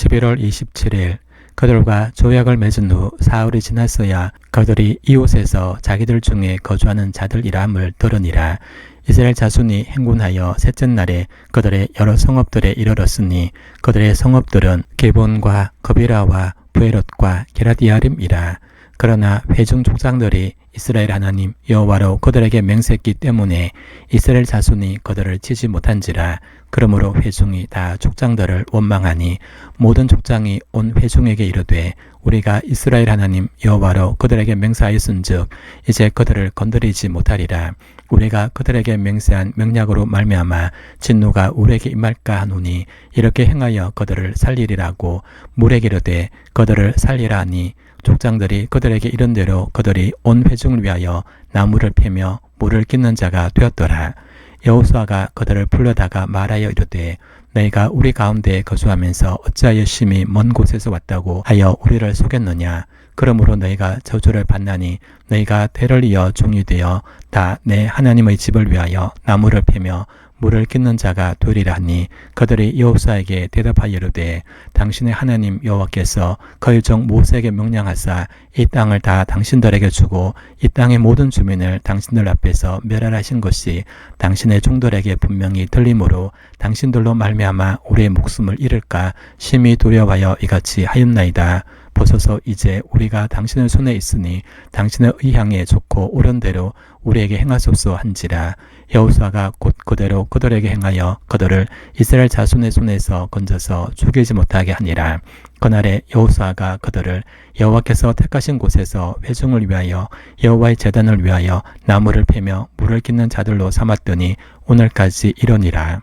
11월 27일 그들과 조약을 맺은 후 사흘이 지났어야 그들이 이웃에서 자기들 중에 거주하는 자들이라함을 들으니라. 이스라엘 자손이 행군하여 셋째 날에 그들의 여러 성읍들에 이르렀으니 그들의 성읍들은 게본과 거비라와 부에롯과 게라디아림이라. 그러나 회중 족장들이 이스라엘 하나님 여호와로 그들에게 맹세했기 때문에 이스라엘 자손이 그들을 치지 못한지라 그러므로 회중이 다 족장들을 원망하니 모든 족장이 온 회중에게 이르되 우리가 이스라엘 하나님 여호와로 그들에게 맹세하였은즉 이제 그들을 건드리지 못하리라. 우리가 그들에게 맹세한 명령으로 말미암아 진노가 우리에게 임할까 하노니 이렇게 행하여 그들을 살리리라고 물에게 이르되 그들을 살리라 하니 족장들이 그들에게 이른 대로 그들이 온 회중을 위하여 나무를 패며 물을 끼는 자가 되었더라. 여호수아가 그들을 불러다가 말하여 이르되 너희가 우리 가운데 거주하면서 어찌하여 심히 먼 곳에서 왔다고 하여 우리를 속였느냐 그러므로 너희가 저주를 받나니 너희가 대를 이어 종이 되어 다 내 하나님의 집을 위하여 나무를 패며 물을 끼는 자가 하니 그들이 여호수아에게 대답하여 이르되 당신의 하나님 여호와께서 그의 종 모세에게 명령하사 이 땅을 다 당신들에게 주고 이 땅의 모든 주민을 당신들 앞에서 멸하신 것이 당신의 종들에게 분명히 들림으로 당신들로 말미암아 우리의 목숨을 잃을까 심히 두려워하여 이같이 하였나이다. 보소서. 이제 우리가 당신의 손에 있으니 당신의 의향에 좋고 옳은 대로 우리에게 행하소서 한지라. 여호수아가 곧 그대로 그들에게 행하여 그들을 이스라엘 자손의 손에서 건져서 죽이지 못하게 하니라. 그날에 여호수아가 그들을 여호와께서 택하신 곳에서 회중을 위하여 여호와의 제단을 위하여 나무를 패며 물을 끼는 자들로 삼았더니 오늘까지 이러니라